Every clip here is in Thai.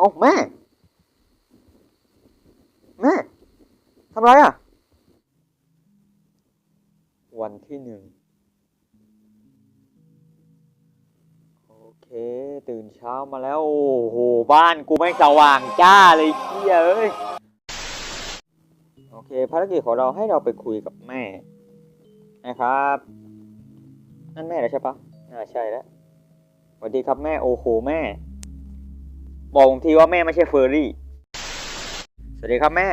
เอ้าแม่ แม่ทำไรอะ วันที่หนึ่ง โอเค ตื่นเช้ามาแล้ว โอ้โห บ้านกูไม่สว่างจ้าเลยเชี่ยเอ้ย โอเค ภารกิจของเราให้เราไปคุยกับแม่ นะครับ นั่นแม่แล้วใช่ปะน่าใช่แล้วสวัสดีครับแม่ โอ้โห แม่ บอกผมทีว่าแม่ไม่ใช่เฟอร์รี่ สวัสดีครับแม่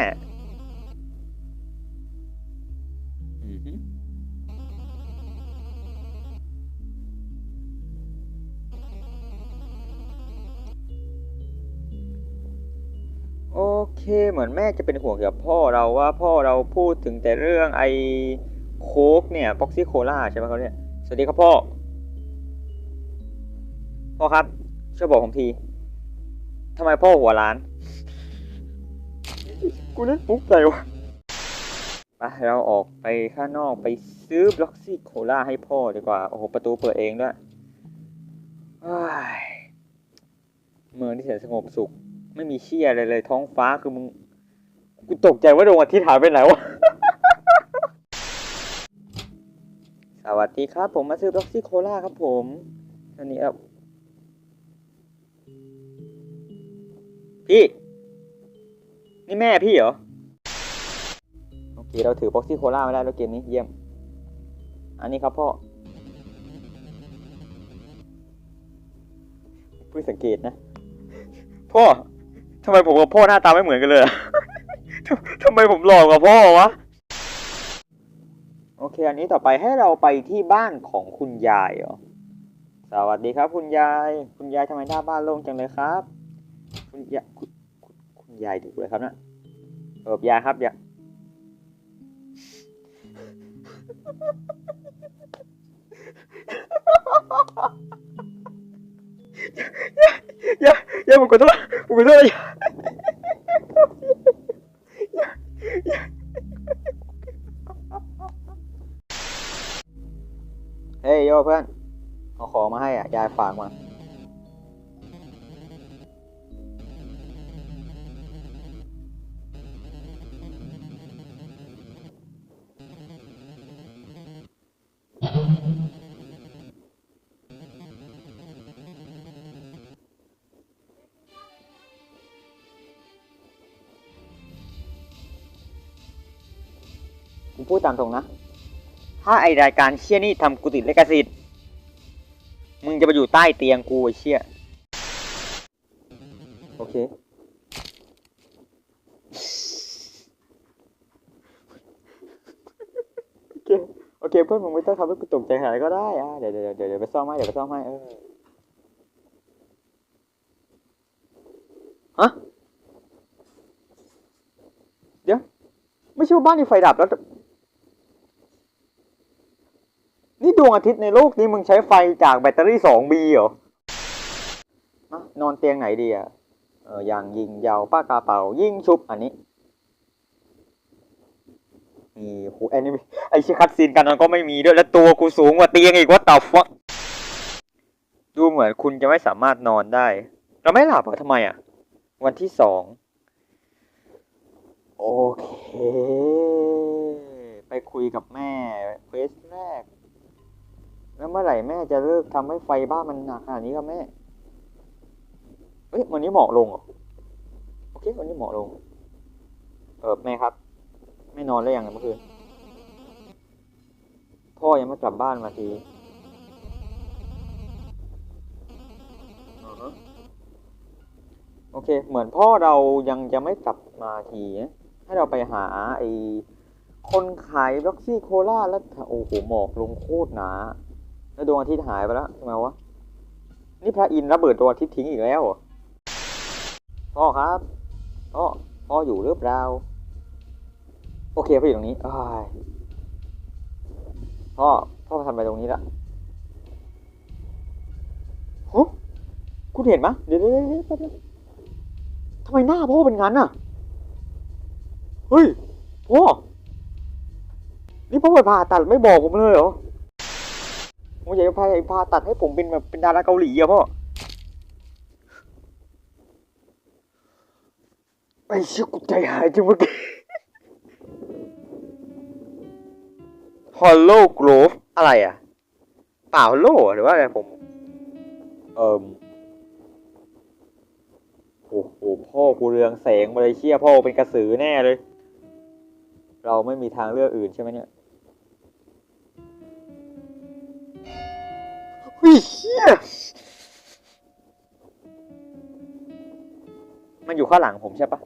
อือหือโอเค เหมือนแม่จะเป็นห่วงเกี่ยวกับพ่อเราว่าพ่อเราพูดถึงแต่เรื่องไอ้โค้กเนี่ยบ็อกซี่โคลาใช่ไหมเขาเนี่ย สวัสดีครับพ่อ พ่อครับช่วยบอกผมที ทำไมพ่อหัวล้าน กูเล่นมุกใจวะไปเราออกไปข้างนอกไปซื้อบล็อกซี่โคลาให้พ่อดีกว่า โอ้โห ประตูเปิดเองด้วยอ้ายเมืองที่แสนสงบสุข ไม่มีเชี่ยอะไรเลย ท้องฟ้าคือมึง กูตกใจว่าดวงอาทิตย์หายไปไหนวะ สวัสดีครับ ผมมาซื้อบล็อกซี่โคลาครับผมอันนี้ พี่ นี่แม่พี่เหรอ โอเค เราถือบ็อกซี่โคลาไม่ได้แล้วเกมนี้เยี่ยม อันนี้ครับพ่อเพิ่งสังเกตนะ พ่อทำไมผมกับพ่อหน้าตาไม่เหมือนกันเลยทำทำไมผมหล่อกว่าพ่อวะ โอเค อันนี้ต่อไปให้เราไปที่บ้านของคุณยายเหรอ สวัสดีครับ คุณยาย คุณยายทำไมหน้าบ้านโล่งจังเลยครับ คุณยายคุณคุณคุณยายดูเลยครับนะเออยายครับอย่าอย่าอย่าผมขอโทษผมขอโทษอย่าอย่าเฮ้ยโยเพื่อนเอาของมาให้อะยายฝากมา ผมพูดตามตรงนะ ถ้าไอรายการเชี่ยนี่ทำกูติดเลกสิทธิ์มึงจะไปอยู่ใต้เตียงกูไอเชี่ยโอเค โอเค โอเค เพื่อนมึงไม่ต้องทำให้กูตกใจขนาดก็ได้อะเดี๋ยวเดี๋ยวเดี๋ยวเดี๋ยวไปซ่อมให้เดี๋ยวไปซ่อมให้เออฮะเดี๋ยว ไม่ใช่ว่าบ้านนี่ไฟดับแล้ว นี่ ดวงอาทิตย์ในโลกนี้มึงใช้ไฟจากแบตเตอรี่สองบีเหรอนอนเตียงไหนดีอะเอออย่างยิงยาวป้ากระเป๋ายิ่งชุบอันนี้นี่โหแอนิเมไอชิคัดซีนกันนอนก็ไม่มีด้วยแล้วตัวกูสูงกว่าเตียงอีกว่าต่อฟะดูเหมือนคุณจะไม่สามารถนอนได้ เราไม่หลับเหรอทำไมอะ วันที่สองโอเค ไปคุยกับแม่เควสแรก แล้วเมื่อไหร่แม่จะเลิกทำให้ไฟบ้านมันหนักขนาดนี้ครับแม่ เอ้ยวันนี้หมอกลงเหรอ โอเค วันนี้หมอกลง เออแม่ครับ ไม่นอนแล้วยังเมื่อคืน พ่อยังไม่กลับบ้านมาทีอือฮะโอเค เหมือนพ่อเรายังจะไม่กลับมาทีนะให้เราไปหาไอ้คนขายบ็อกซี่โคลาแล้วโอ้โหหมอกลงโคตรหนา แล้วดวงอาทิตย์หายไปแล้วทำไมวะ นี่พระอินทร์ระเบิดดวงอาทิตย์ทิ้งอีกแล้วเหรอพ่อครับพ่อพ่ออยู่หรือเปล่า โอเคพ่ออยู่ตรงนี้อ้พ่อพ่อทำอะไรตรงนี้ละฮะคุณเห็นไหมเดี๋ยวเดี๋ยวเดี๋ยวแป๊บนึงทำไมหน้าพ่อเป็นงั้นน่ะ เฮ้ยพ่อนี่พ่อไปผ่าตัดไม่บอกผมเลยเหรอ ผมอยากจะพาพาตัดให้ผมเป็นแบบเป็นดาราเกาหลีอะพ่อไอ้เชี่ยกูใจหายจังเมื่อกี้ Hollow Grove อะไรอะเปล่า Hollow หรือว่าอะไรผม เอ่มโอ้โหพ่อกูเรืองแสงมาเลยเชี่ยพ่อเป็นกระสือแน่เลย เราไม่มีทางเลือกอื่นใช่ไหมเนี่ย เฮ้ยเฮียมันอยู่ข้างหลังผมใช่ปะ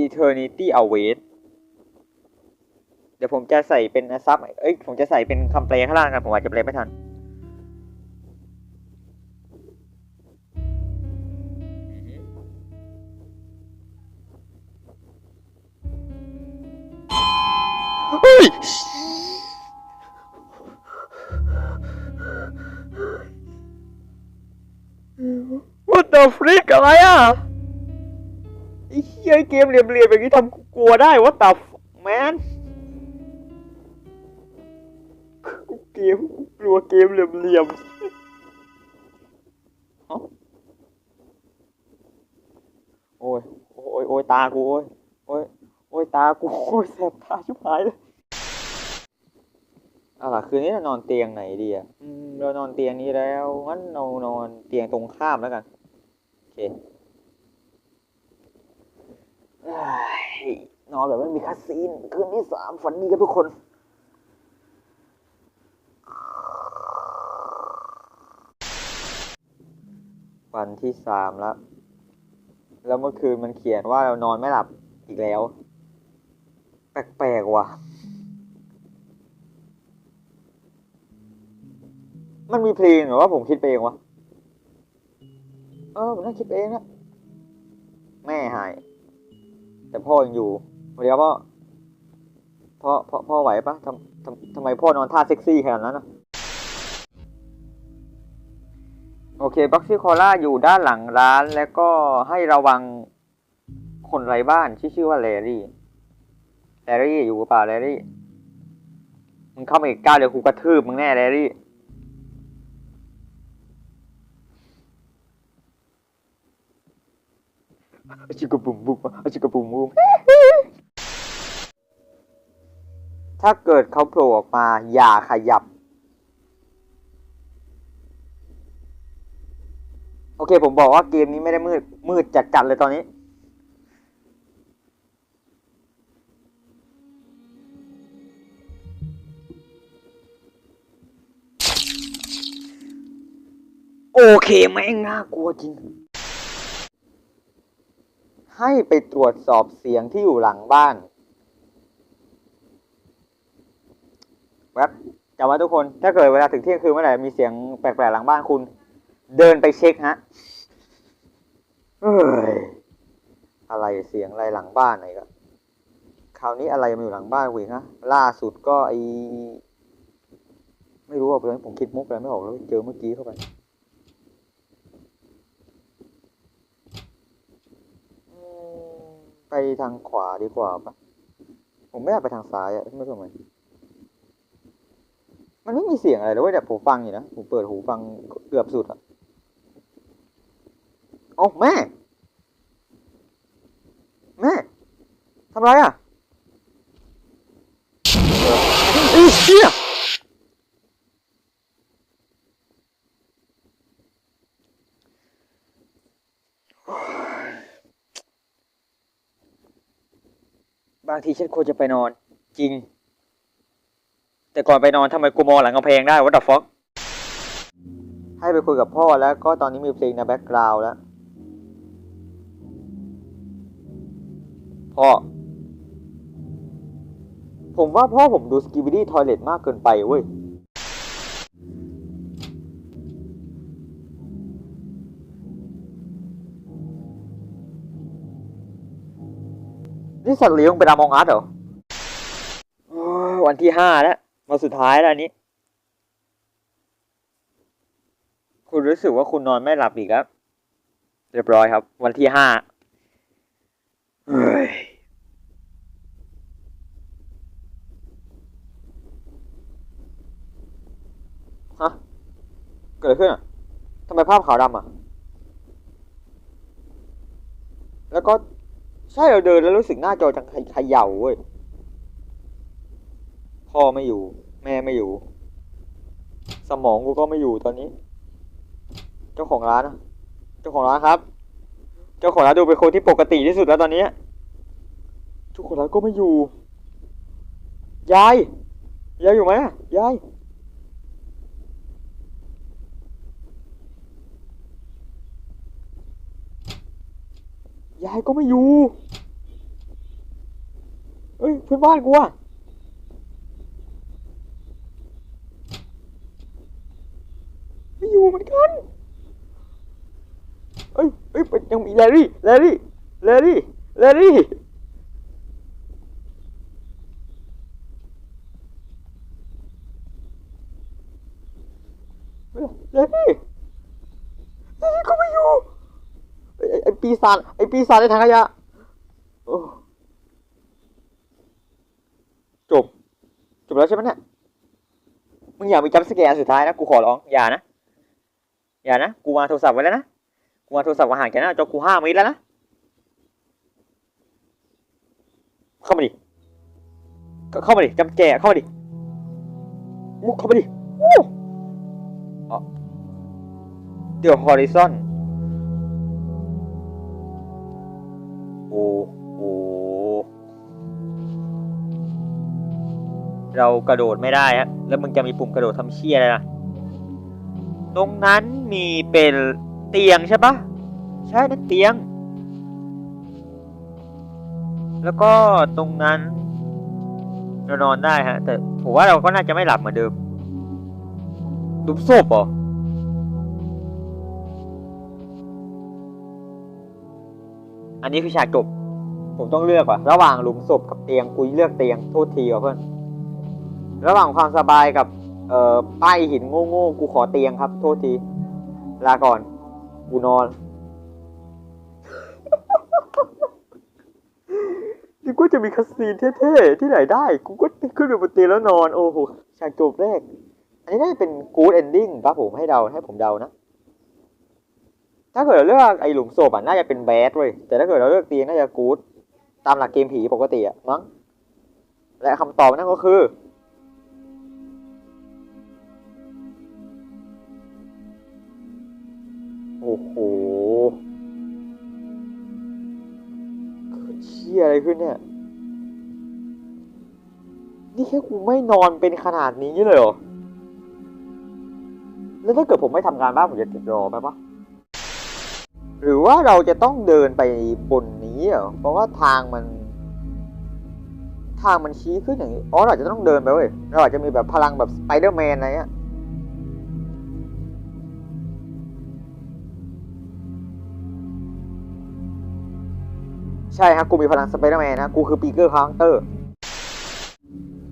Eternity Await เดี๋ยวผมจะใส่เป็นซับ เอ้ย ผมจะใส่เป็นคำแปลข้างล่างกัน ผมอาจจะแปลไม่ทัน What the freak อะไรอะไอ้เหี้ยเกมเหลี่ยมๆอย่างนี้ทำกูกลัวได้ What the f- man กูเกมกลัวเกมเหลี่ยมๆฮะโอ้ยโอ้ยโอ้ยตากูโอ้ยโอ้ยโอ้ยตากูโอ้ยแสบตาชิบหายเลยเอาล่ะคืนนี้เรานอนเตียงไหนดีอะเรานอนเตียงนี้แล้วงั้นเรานอนเตียงตรงข้ามแล้วกัน นอนแบบไม่มีคาสซีน คืนที่สามฝันดีกันทุกคนวันที่สามแล้ว แล้วเมื่อคืนมันเขียนว่าเรานอนไม่หลับอีกแล้ว แปลกๆว่ะ มันมีเพลงหรือว่าผมคิดไปเองวะ เออผมนั่งคิดเองนะแม่หาย แต่พ่อยังอยู่สวัสดีครับพ่อพ่อพ่อพ่อไหวปะทำทำทำไมพ่อนอนท่าเซ็กซี่ขนาดนั้นอะโอเคบ็อกซี่คอล่าอยู่ด้านหลังร้านแล้วก็ให้ระวังคนไร้บ้านที่ชื่อว่าแลรี่แลรี่อยู่เปล่าแลรี่มึงเข้ามาอีกก้าวเดี๋ยวกูกระทืบมึงแน่แลรี่ อาชิกระปุ่มบุมอาชิกระปุ่มบุมถ้าเกิดเขาโผล่ออกมา อย่าขยับ โอเคผมบอกว่าเกมนี้ไม่ได้มืด มืดจัดจัดๆเลยตอนนี้ โอเคแม่งน่ากลัวจริง ให้ไปตรวจสอบเสียงที่อยู่หลังบ้านแวบจำไว้ทุกคน ถ้าเกิดเวลาถึงเที่ยงคืนเมื่อไหร่มีเสียงแปลกๆหลังบ้านคุณ เดินไปเช็คฮะเฮ้ยอะไรเสียงอะไรหลังบ้านไหนก็คราวนี้อะไรมาอยู่หลังบ้านกูอีกฮะล่าสุดก็ไอไม่รู้ว่าเพื่อนผมคิดมุกอะไรไม่ออกแล้วเจอเมื่อกี้เข้าไป อืม ไปทางขวาดีกว่าปะผมไม่อยากไปทางซ้ายอะไม่รู้ทำไมมันไม่มีเสียงอะไรเลยเว้ยแต่ผมฟังอยู่นะผมเปิดหูฟังเกือบสุดอะโอ้แม่ แม่ทำไรอะเอ้ยเชี่ยบางทีฉันควรจะไปนอน จริง แต่ก่อนไปนอนทำไมกูมองหลังกำแพงได้ what the fuck ให้ไปคุยกับพ่อแล้วก็ตอนนี้มีเพลงในแบ็กกราวด์แล้ว พ่อ ผมว่าพ่อผมดูสกิบิดี้ทอยเลตมากเกินไปเว้ย นี่สัตว์เลี้ยงเป็นอมองอัสเหรอวันที่ห้าแล้ววันสุดท้ายแล้วอันนี้ คุณรู้สึกว่าคุณนอนไม่หลับอีกครับเรียบร้อยครับ วันที่ห้าเฮ้ยฮะ เกิดอะไรขึ้นอะทำไมภาพขาวดำอะ แล้วก็ ใช่เราเดินแล้วรู้สึกหน้าจอจังเขย่าเว้ยพ่อไม่อยู่ แม่ไม่อยู่ สมองกูก็ไม่อยู่ตอนนี้ เจ้าของร้านเจ้าของร้านครับ เจ้าของร้านดูเป็นคนที่ปกติที่สุดแล้วตอนนี้เจ้าของร้านก็ไม่อยู่ยายยายอยู่ไหมยาย ยายก็ไม่อยู่ เอ้ยเพื่อนบ้านกูอะไม่อยู่เหมือนกัน เอ้ยเอ้ยยังมีแลรี่แลรี่แลรี่แลรี่แลรี่ แลรี่ก็ไม่อยู่ ไอ้ไอ้ปีศาจไอ้ปีศาจในถังขยะจบ จบแล้วใช่ไหมเนี่ยมึงอย่ามีจัมสแกนสุดท้ายนะ กูขอร้อง อย่านะ อย่านะ กูวางโทรศัพท์ไว้แล้วนะ กูวางโทรศัพท์ไว้ห่างจากน้าจอกูห้าเมตรแล้วนะ เข้ามาดิ เข้ามาดิจำแจเข้ามาดิ มุกเข้ามาดิอ๋อเดี๋ยวฮอริซอน เรากระโดดไม่ได้ฮะแล้วมึงจะมีปุ่มกระโดดทำเชี่ยอะไรล่ะ ตรงนั้นมีเป็นเตียงใช่ปะใช่นั่นเตียง แล้วก็ตรงนั้นเรานอนได้ฮะ แต่ผมว่าเราก็น่าจะไม่หลับเหมือนเดิมดุมศพเหรออันนี้คือฉากจบ ผมต้องเลือกว่ะ ระหว่างหลุมศพกับเตียงกูเลือกเตียง โทษทีว่ะเพื่อน ระหว่างความสบายกับ เอ่อป้ายหินโง่ๆกูขอเตียงครับ โทษที ลาก่อน กูนอน นี่กูจะมีคัสซีนเท่ๆ ที่ไหนได้ กูก็ขึ้นไปบนเตียงแล้วนอน โอ้โหฉากจบแรก อันนี้น่าจะเป็นกู๊ดเอนดิ้งครับผมให้เดาให้ผมเดานะ ถ้าเกิดเราเลือกไอหลุมศพอะน่าจะเป็นแบดเว้ยแต่ถ้าเกิดเราเลือกเตียงน่าจะกู๊ดตามหลักเกมผีปกติอะมั้งและคำตอบนั่นก็คือ โอ้โหเกิดเชี่ยอะไรขึ้นเนี่ย นี่แค่กูไม่นอนเป็นขนาดนี้เลยเหรอ แล้วถ้าเกิดผมไม่ทำงานบ้านผมจะติดรอไหมปะหรือว่าเราจะต้องเดินไปบนนี้เหรอ เพราะว่าทางมัน ทางมันชี้ขึ้นอย่างนี้ อ๋อเราอาจจะต้องเดินไปเว้ย เราอาจจะมีแบบพลังแบบสไปเดอร์แมนอะไรเงี้ย ช่ฮะกูมีพลังสไปเดอร์แมนนะ กูคือปีเกอร์คาร์เตอร์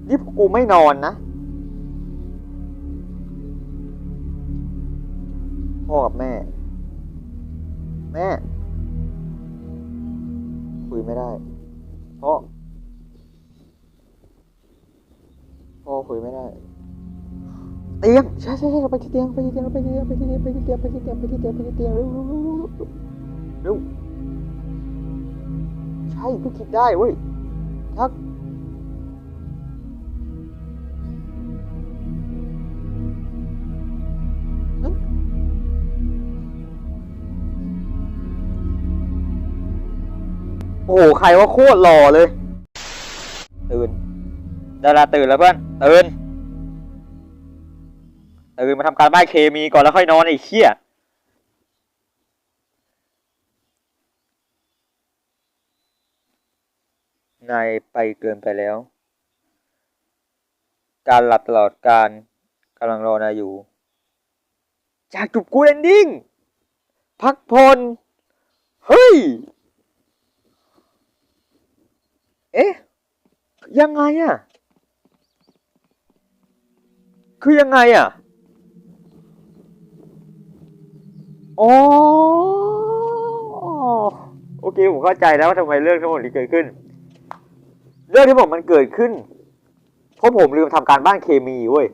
นี่กูไม่นอนนะพ่อกับแม่ แม่ คุยไม่ได้พ่อพ่อคุยไม่ได้ เตียงใช่ใช่ใช่ไปที่เตียงไปที่เตียงไปที่เตียงไปที่เตียงไปที่เตียงไปที่เตียงไปที่เตียงเร็วเร็วเร็วเร็ว เร็วเร็วใช่กูคิดได้เว้ยถ้านั้นโอ้โห ใครว่าโคตรหล่อเลย ตื่น ดาราตื่นแล้วเพื่อน ตื่น ตื่นมาทำการบ้านเคมีก่อนแล้วค่อยนอนไอ้เขี้ย นายไปเกินไปแล้ว การหลับตลอดการกำลังรอนายอยู่ จากจุบกูเอนดิ้ง พักผ่อนเฮ้ย เอ๊ะ ยังไงอะคือยังไงอะอ๋อโอเค ผมเข้าใจแล้วว่าทำไมเรื่องทั้งหมดนี้เกิดขึ้น เรื่องที่ผมมันเกิดขึ้นเพราะผมลืมทำการบ้านเคมีเว้ย